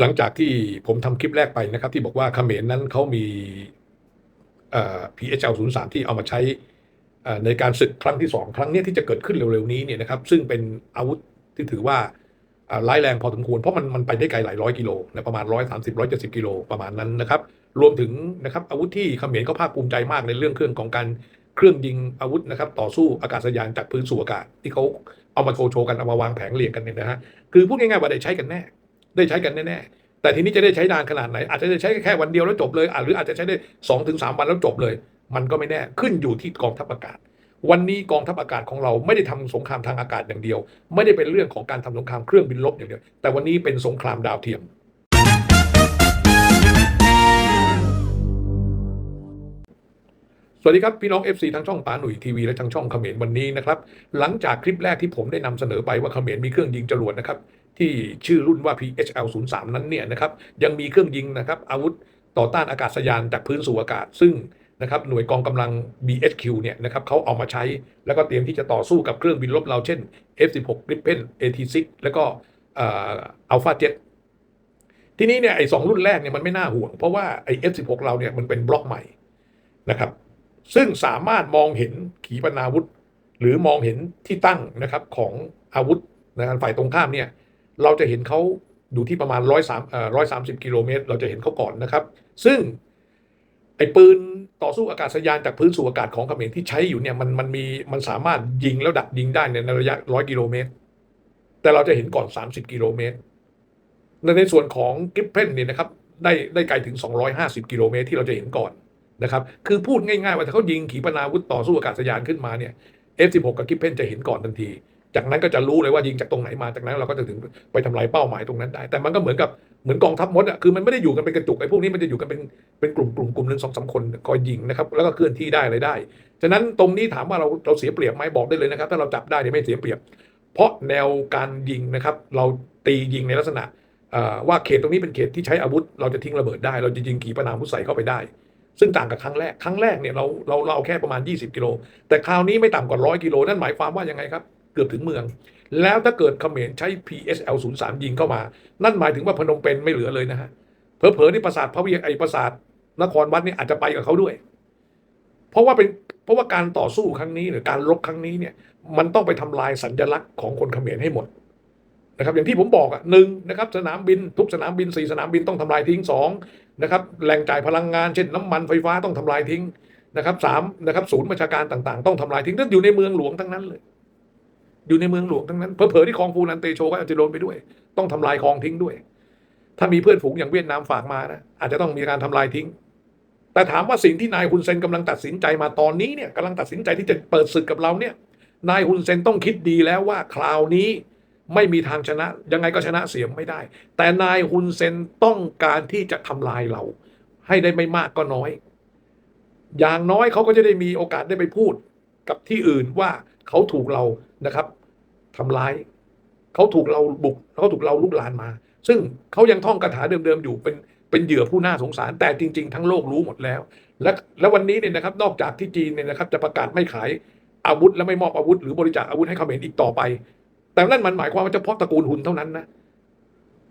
หลังจากที่ผมทำคลิปแรกไปนะครับ ที่บอกว่าเขมรนั้นเขามีเอ่อ PHL 0 3ที่เอามาใช้ในการศึกครั้งที่สองครั้งนี้ที่จะเกิดขึ้นเร็วๆนี้เนี่ยนะครับ ซึ่งเป็นอาวุธที่ถือว่าร้ายแรงพอสมควร เพราะมันมันไปได้ไกลหลายร้อยกิโลนะประมาณร้อยสามสิบร้อยเจ็ดสิบกิโลประมาณนั้นนะครับ รวมถึงนะครับอาวุธที่เขมรเขาภาคภูมิใจมากในเรื่องเครื่องของการเครื่องยิงอาวุธนะครับต่อสู้อากาศยานจากพื้นสู่อากาศที่เขาเอามาโชว์กันเอามาวางแผงเรียงกันเนี่ยนะฮะคือพูดง่ายๆว่าได้ใช้กันแน่ ได้ใช้กันแน่ๆแต่ทีนี้จะได้ใช้นานขนาดไหน อาจจะได้ใช้แค่วันเดียวแล้วจบเลยหรืออาจจะใช้ได้สองถึงสามวันแล้วจบเลย มันก็ไม่แน่ขึ้นอยู่ที่กองทัพอากาศ วันนี้กองทัพอากาศของเราไม่ได้ทำสงครามทางอากาศอย่างเดียว ไม่ได้เป็นเรื่องของการทำสงครามเครื่องบินรบอย่างเดียว แต่วันนี้เป็นสงครามดาวเทียมสวัสดีครับ พี่น้อง FC ทั้งช่องปาหนุ่ยทีวีและทั้งช่องเขมรวันนี้นะครับ หลังจากคลิปแรกที่ผมได้นำเสนอไปว่าเขมรมีเครื่องยิงจรวดนะครับ ที่ชื่อรุ่นว่า PHL 0 3 นั้นเนี่ยนะครับยังมีเครื่องยิงนะครับอาวุธต่อต้านอากาศยานจากพื้นสู่อากาศ ซึ่งนะครับหน่วยกองกำลัง BHQ เนี่ยนะครับเขาเอามาใช้แล้วก็เตรียมที่จะต่อสู้กับเครื่องบินรบเราเช่น F16 Gripen AT6 แล้วก็อัลฟาเจ็ทีนี้เนี่ยไอ้สองรุ่นแรกเนี่ยมันไม่น่าห่วง เพราะว่าไอ้ F16 เราเนี่ยมันเป็นบล็อกใหม่นะครับ ซึ่งสามารถมองเห็นขีปนาวุธ หรือมองเห็นที่ตั้งนะครับของอาวุธนะครับฝ่ายตรงข้ามเนี่ย เราจะเห็นเขาอยู่ที่ประมาณร้อยสามร้อยสามสิบกิโลเมตร เราจะเห็นเขาก่อนนะครับ ซึ่งไอ้ปืนต่อสู้อากาศยานจากพื้นสู่อากาศของเขมรที่ใช้อยู่เนี่ยมันมันมีมันสามารถยิงแล้วดักยิงได้ในระยะร้อยกิโลเมตร แต่เราจะเห็นก่อนสามสิบกิโลเมตรในในส่วนของกิฟเพนเนี่ยนะครับได้ได้ไกลถึง 250 กิโลเมตรที่เราจะเห็นก่อนนะครับคือพูดง่ายๆว่าถ้าเขายิงขีปนาวุธต่อสู้อากาศยานขึ้นมาเนี่ย F16 กับกิฟเพนจะเห็นก่อนทันที จากนั้นก็จะรู้เลยว่ายิงจากตรงไหนมาจากนั้นเราก็จะถึงไปทำลายเป้าหมายตรงนั้นได้ แต่มันก็เหมือนกับเหมือนกองทัพมดอะคือมันไม่ได้อยู่กันเป็นกระจุกไอ้พวกนี้มันจะอยู่กันเป็นเป็นกลุ่มกลุ่มกลุ่มหนึ่งสองสามคนคอยยิงนะครับแล้วก็เคลื่อนที่ได้อะไรได้ฉะนั้นตรงนี้ถามว่าเราเราเสียเปรียบไหมบอกได้เลยนะครับ ถ้าเราจับได้เนี่ยไม่เสียเปรียบ เพราะแนวการยิงนะครับ เราตียิงในลักษณะว่าเขตตรงนี้เป็นเขตที่ใช้อาวุธ เราจะทิ้งระเบิดได้ เราจะยิงขีปนาวุธใส่เข้าไปได้ ซึ่งต่างกับครั้งแรกครั้งแรกเนี่ยเราเราเราแค่ประมาณ 20 กิโลแต่คราวนี้ไม่ต่ำกว่าร้อยกิโลนั่นหมายความว่ายังไงครับ เกือบถึงเมือง แล้วถ้าเกิดเขมรใช้ PSL 0 3ยิงเข้ามา นั่นหมายถึงว่าพนมเปญไม่เหลือเลยนะฮะเผลอๆที่ปราสาทพระวิไอปราสาทนครวัดนี่อาจจะไปกับเขาด้วย เพราะว่าเป็นเพราะว่าการต่อสู้ครั้งนี้หรือการรบครั้งนี้เนี่ยมันต้องไปทำลายสัญลักษณ์ของคนเขมรให้หมดนะครับอย่างที่ผมบอกอะหนึ่งนะครับสนามบินทุกสนามบินสี่สนามบินต้องทำลายทิ้งสองนะครับแหล่งจ่ายพลังงานเช่นน้ำมันไฟฟ้าต้องทำลายทิ้งนะครับสามนะครับศูนย์ประชาการต่างๆ ต้องทำลายทิ้งนั่นอยู่ในเมืองหลวงทั้งนั้นเลย อยู่ในเมืองหลวงทั้งนั้น เผลอๆที่คลองฟูนันเตโชก็อาจจะโดนไปด้วย ต้องทำลายคลองทิ้งด้วย ถ้ามีเพื่อนฝูงอย่างเวียดนามฝากมานะอาจจะต้องมีการทำลายทิ้ง แต่ถามว่าสิ่งที่นายฮุนเซนกำลังตัดสินใจมาตอนนี้เนี่ยกำลังตัดสินใจที่จะเปิดศึกกับเราเนี่ย นายฮุนเซนต้องคิดดีแล้วว่าคราวนี้ไม่มีทางชนะ ยังไงก็ชนะเสียไม่ได้ แต่นายฮุนเซนต้องการที่จะทำลายเรา ให้ได้ไม่มากก็น้อย อย่างน้อยเขาก็จะได้มีโอกาสได้ไปพูดกับที่อื่นว่าเขาถูกเรา นะครับทำร้ายเขาถูกเราบุกเขาถูกเราลุกลานมา ซึ่งเขายังท่องคาถาเดิมๆอยู่เป็นเป็นเหยื่อผู้น่าสงสาร แต่จริง ๆ ทั้งโลกรู้หมดแล้ว และและวันนี้เนี่ยนะครับนอกจากที่จีนเนี่ยนะครับจะประกาศไม่ขายอาวุธและไม่มอบอาวุธ หรือบริจาคอาวุธให้เขมรอีกต่อไป แต่นั่นมันหมายความว่าเฉพาะตระกูลหุนเท่านั้นนะ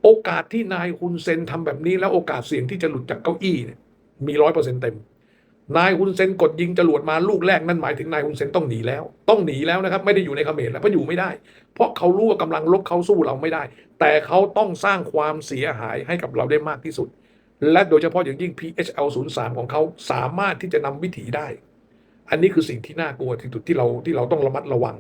โอกาสที่นายฮุนเซนทำแบบนี้แล้วโอกาสเสี่ยงที่จะหลุดจากเก้าอี้เนี่ยมีร้อยเปอร์เซ็นต์เต็ม นายฮุนเซนกดยิงจรวดมาลูกแรกนั่นหมายถึงนายฮุนเซนต้องหนีแล้ว ต้องหนีแล้วนะครับไม่ได้อยู่ในเขมรแล้วเพราะอยู่ไม่ได้ เพราะเขารู้ว่ากำลังลบเขาสู้เราไม่ได้ แต่เขาต้องสร้างความเสียหายให้กับเราได้มากที่สุด และโดยเฉพาะอย่างยิ่ง PHL 0 3ของเขาสามารถที่จะนำวิถีได้ อันนี้คือสิ่งที่น่ากลัวที่สุดที่เราที่เราต้องระมัดระวัง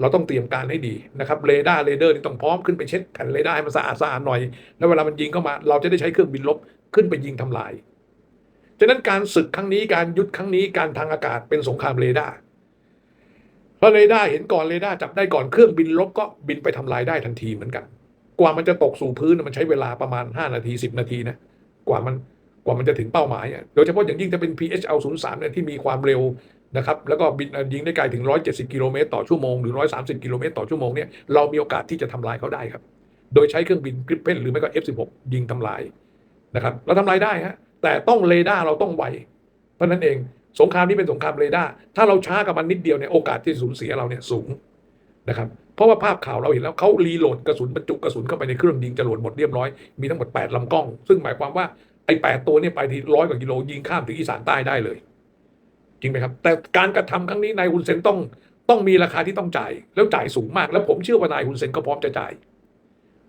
เราต้องเตรียมการให้ดีนะครับเรดาร์เรเดอร์นี่ต้องพร้อมขึ้นไปเช็ดแผ่นเรดาร์ให้มันสะอาดสะอาดหน่อยแล้วเวลามันยิงเข้ามา เราจะได้ใช้เครื่องบินลบขึ้นไปยิงทำลาย ฉะนั้นการศึกครั้งนี้การยุดครั้งนี้การทางอากาศเป็นสงครามเรดาร์เพราะเรดาร์เห็นก่อนเรดาร์จับได้ก่อนเครื่องบินลบก็บินไปทำลายได้ทันทีเหมือนกัน กว่ามันจะตกสู่พื้นมันใช้เวลาประมาณ 5 นาที 10 นาทีนะกว่ามันกว่ามันจะถึงเป้าหมาย โดยเฉพาะอย่างยิ่งจะเป็น PHL 0 3เนี่ยที่มีความเร็วนะครับ แล้วก็บินยิงได้ไกลถึง 170 กิโลเมตรต่อชั่วโมง หรือ 130 กิโลเมตรต่อชั่วโมงเนี่ย เรามีโอกาสที่จะทำลายเขาได้ครับ โดยใช้เครื่องบินกริปเพนหรือไม่ก็ F16 ยิงทำลายนะครับ เราทำลายได้ฮะ แต่ต้องเรดาร์เราต้องไวเพราะนั้นเองสงครามนี้เป็นสงครามเรดาร์ถ้าเราช้ากับมันนิดเดียวเนี่ยโอกาสที่สูญเสียเราเนี่ยสูงนะครับเพราะว่าภาพข่าวเราเห็นแล้วเขารีโหลดกระสุนบรรจุกระสุนเข้าไปในเครื่องยิงจรวดหมดเรียบร้อยมีทั้งหมดแปดลำกล้อง ซึ่งหมายความว่าไอ้แปดตัวเนี่ยไปที่ร้อยกว่ากิโลยิงข้ามถึงอีสานใต้ได้เลย จริงไหมครับ แต่การกระทำครั้งนี้นายฮุนเซนต้องต้องมีราคาที่ต้องจ่าย แล้วจ่ายสูงมาก แล้วผมเชื่อว่านายฮุนเซนก็พร้อมจะจ่าย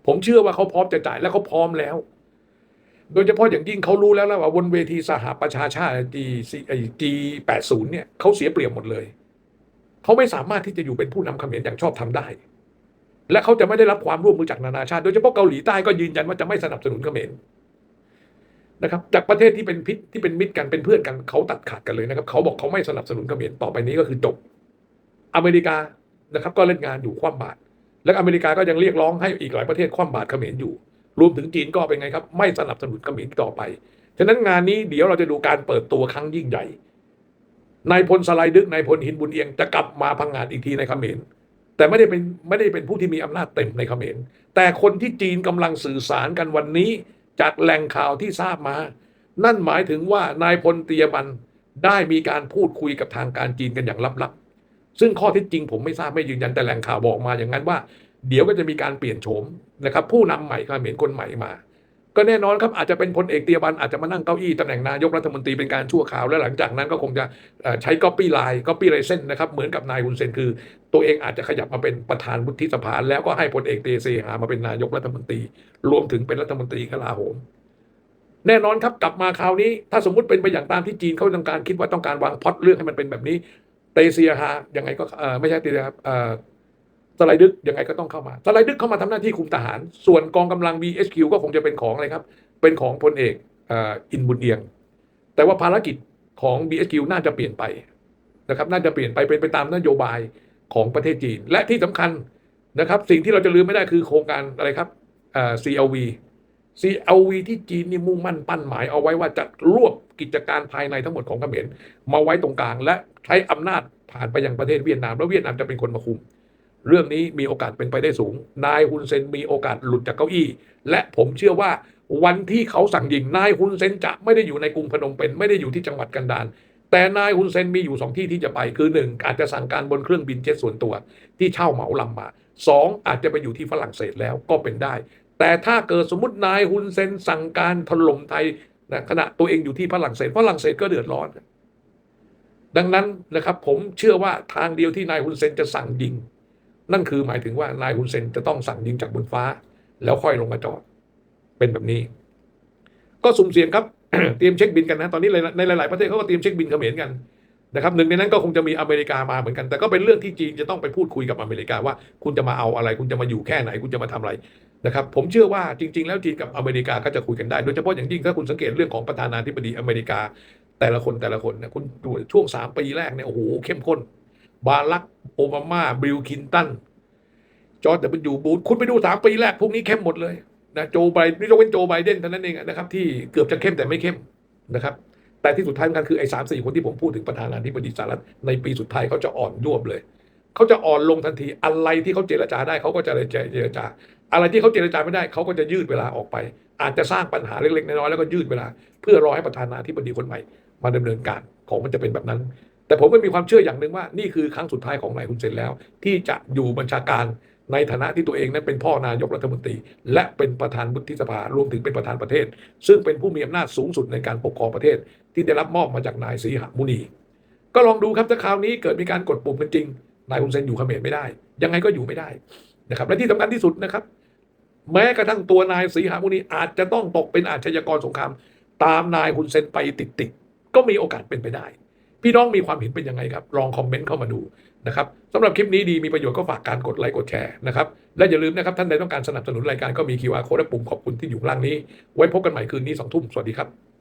ผมเชื่อว่าเขาพร้อมจะจ่ายและเขาพร้อมแล้ว โดยเฉพาะอย่างยิ่งเขารู้แล้วแล้วว่าบนเวทีสหประชาชาติ G ไอ้ G แปดศูนย์เนี่ยเขาเสียเปรียบหมดเลย เขาไม่สามารถที่จะอยู่เป็นผู้นำเขมรอย่างชอบทำได้ และเขาจะไม่ได้รับความร่วมมือจากนานาชาติ โดยเฉพาะเกาหลีใต้ก็ยืนยันว่าจะไม่สนับสนุนเขมรนะครับ จากประเทศที่เป็นพิษที่เป็นมิตรกันเป็นเพื่อนกันเขาตัดขาดกันเลยนะครับ เขาบอกเขาไม่สนับสนุนเขมรต่อไปนี้ก็คือจบอเมริกานะครับ ก็เล่นงานอยู่คว่ำบาตรและอเมริกาก็ยังเรียกร้องให้อีกหลายประเทศคว่ำบาตรเขมรอยู่ รวมถึงจีนก็เป็นไงครับ ไม่สนับสนุนเขมรต่อไป ฉะนั้นงานนี้เดี๋ยวเราจะดูการเปิดตัวครั้งยิ่งใหญ่นายพลสไลดึกนายพลหินบุญเอียงจะกลับมาพังงานอีกทีในเขมรแต่ไม่ได้เป็นไม่ได้เป็นผู้ที่มีอำนาจเต็มในเขมรแต่คนที่จีนกำลังสื่อสารกันวันนี้ จากแหล่งข่าวที่ทราบมา นั่นหมายถึงว่านายพลเตียบันได้มีการพูดคุยกับทางการจีนกันอย่างลับๆซึ่งข้อเท็จจริงผมไม่ทราบไม่ยืนยันแต่แหล่งข่าวบอกมาอย่างนั้นว่า เดี๋ยวก็จะมีการเปลี่ยนโฉมนะครับผู้นำใหม่เขมรคนใหม่มา ก็แน่นอนครับอาจจะเป็นพลเอกเตียบันอาจจะมานั่งเก้าอี้ตำแหน่งนายกรัฐมนตรีเป็นการชั่วคราวและหลังจากนั้นก็คงจะใช้ก๊อปปี้ไลน์ก๊อปปี้ไรเส้นนะครับเหมือนกับนายฮุนเซนคือ ตัวเองอาจจะขยับมาเป็นประธานวุฒิสภาแล้วก็ให้พลเอกเตเซหามาเป็นนายกรัฐมนตรี รวมถึงเป็นรัฐมนตรีกลาโหมแน่นอนครับกลับมาคราวนี้ ถ้าสมมติเป็นไปอย่างตามที่จีนเขาต้องการคิดว่าต้องการวางพอตเรื่องให้มันเป็นแบบนี้เตเซียฮายังไงก็ไม่ใช่เตเซียครับ สไลดึกยังไงก็ต้องเข้ามา สไลดึกเข้ามาทำหน้าที่คุมทหาร ส่วนกองกำลัง BHQ ก็คงจะเป็นของอะไรครับ เป็นของพลเอกอินบุญเอียง แต่ว่าภารกิจของ BHQ น่าจะเปลี่ยนไปนะครับ น่าจะเปลี่ยนไปเป็นไปตามนโยบายของประเทศจีน และที่สำคัญนะครับ สิ่งที่เราจะลืมไม่ได้คือโครงการอะไรครับ CLV CLV ที่จีนนี่มุ่งมั่นปั้นหมายเอาไว้ว่าจะรวบกิจการภายในทั้งหมดของเขมรมาไว้ตรงกลาง และใช้อำนาจผ่านไปยังประเทศเวียดนาม แล้วเวียดนามจะเป็นคนมาคุม เรื่องนี้มีโอกาสเป็นไปได้สูง นายฮุนเซนมีโอกาสหลุดจากเก้าอี้ และผมเชื่อว่าวันที่เขาสั่งยิงนายฮุนเซนจะไม่ได้อยู่ในกรุงพนมเปญไม่ได้อยู่ที่จังหวัดกันดารแต่นายฮุนเซนมีอยู่สองที่ที่จะไปคือหนึ่งอาจจะสั่งการบนเครื่องบินเจ็ตส่วนตัว ที่เช่าเหมาลำมาสองอาจจะไปอยู่ที่ฝรั่งเศสแล้วก็เป็นได้ แต่ถ้าเกิดสมมตินายฮุนเซนสั่งการถล่มไทยนะขณะตัวเองอยู่ที่ฝรั่งเศสฝรั่งเศสก็เดือดร้อนดังนั้นนะครับผมเชื่อว่าทางเดียวที่นายฮุนเซนจะสั่งยิง นั่นคือหมายถึงว่านายฮุนเซนจะต้องสั่งยิงจากบนฟ้า แล้วค่อยลงมาจอด เป็นแบบนี้ ก็สุ่มเสี่ยงครับ เตรียมเช็คบินกันนะ ตอนนี้ในหลาย ๆ ประเทศเขาก็เตรียมเช็คบินเขมรกันนะครับหนึ่งในนั้นก็คงจะมีอเมริกามาเหมือนกัน แต่ก็เป็นเรื่องที่จีนจะต้องไปพูดคุยกับอเมริกาว่า คุณจะมาเอาอะไร คุณจะมาอยู่แค่ไหน คุณจะมาทำอะไรนะครับผมเชื่อว่าจริง ๆ แล้วจีนกับอเมริกาก็จะคุยกันได้ โดยเฉพาะอย่างยิ่งถ้าคุณสังเกตเรื่องของประธานาธิบดีอเมริกา แต่ละคนแต่ละคนเนี่ยคุณดูช่วงสามปีแรกเนี่ยโอ้โหเข้มข้น บารัก โอบามาบิลคินตันจอร์จแต่เป็นอยู่บูธคุณไปดูสามปีแรกพวกนี้เข้มหมดเลยนะโจไบนี่ยกเว้นโจไบเดนเท่านั้นเองนะครับ ที่เกือบจะเข้มแต่ไม่เข้มนะครับ แต่ที่สุดท้ายมันคือไอ้สามสี่คนที่ผมพูดถึงประธานาธิบดีสหรัฐในปีสุดท้ายเขาจะอ่อนยวบเลยเขาจะอ่อนลงทันทีอะไรที่เขาเจรจาได้เขาก็จะเจรจา อะไรที่เขาเจรจาไม่ได้เขาก็จะยืดเวลาออกไป อาจจะสร้างปัญหาเล็กๆน้อยๆแล้วก็ยืดเวลา เพื่อรอให้ประธานาธิบดีคนใหม่ มาดำเนินการของมันจะเป็นแบบนั้น แต่ผมก็มีความเชื่ออย่างหนึ่งว่า นี่คือครั้งสุดท้ายของนายฮุนเซนแล้ว ที่จะอยู่บัญชาการในฐานะที่ตัวเองนั้นเป็นพ่อนายกรัฐมนตรี และเป็นประธานวุฒิสภารวมถึงเป็นประธานประเทศ ซึ่งเป็นผู้มีอำนาจสูงสุดในการปกครองประเทศ ที่ได้รับมอบมาจากนายศรีหมุนี ก็ลองดูครับถ้าคราวนี้เกิดมีการกดปุ่มกันจริงนายฮุนเซนอยู่เขมรไม่ได้ ยังไงก็อยู่ไม่ได้นะครับและที่สำคัญที่สุดนะครับ แม้กระทั่งตัวนายศรีหมุนีอาจจะต้องตกเป็นอาชญากรสงคราม ตามนายฮุนเซนไปติดๆก็มีโอกาสเป็นไปได้ พี่น้องมีความเห็นเป็นยังไงครับ ลองคอมเมนต์เข้ามาดูนะครับสำหรับคลิปนี้ดีมีประโยชน์ก็ฝากการกดไลค์กดแชร์นะครับและอย่าลืมนะครับท่านใดต้องการสนับสนุนรายการก็มี QR Code และปุ่มขอบคุณที่อยู่ล่างนี้ ไว้พบกันใหม่คืนนี้สองทุ่มสวัสดีครับ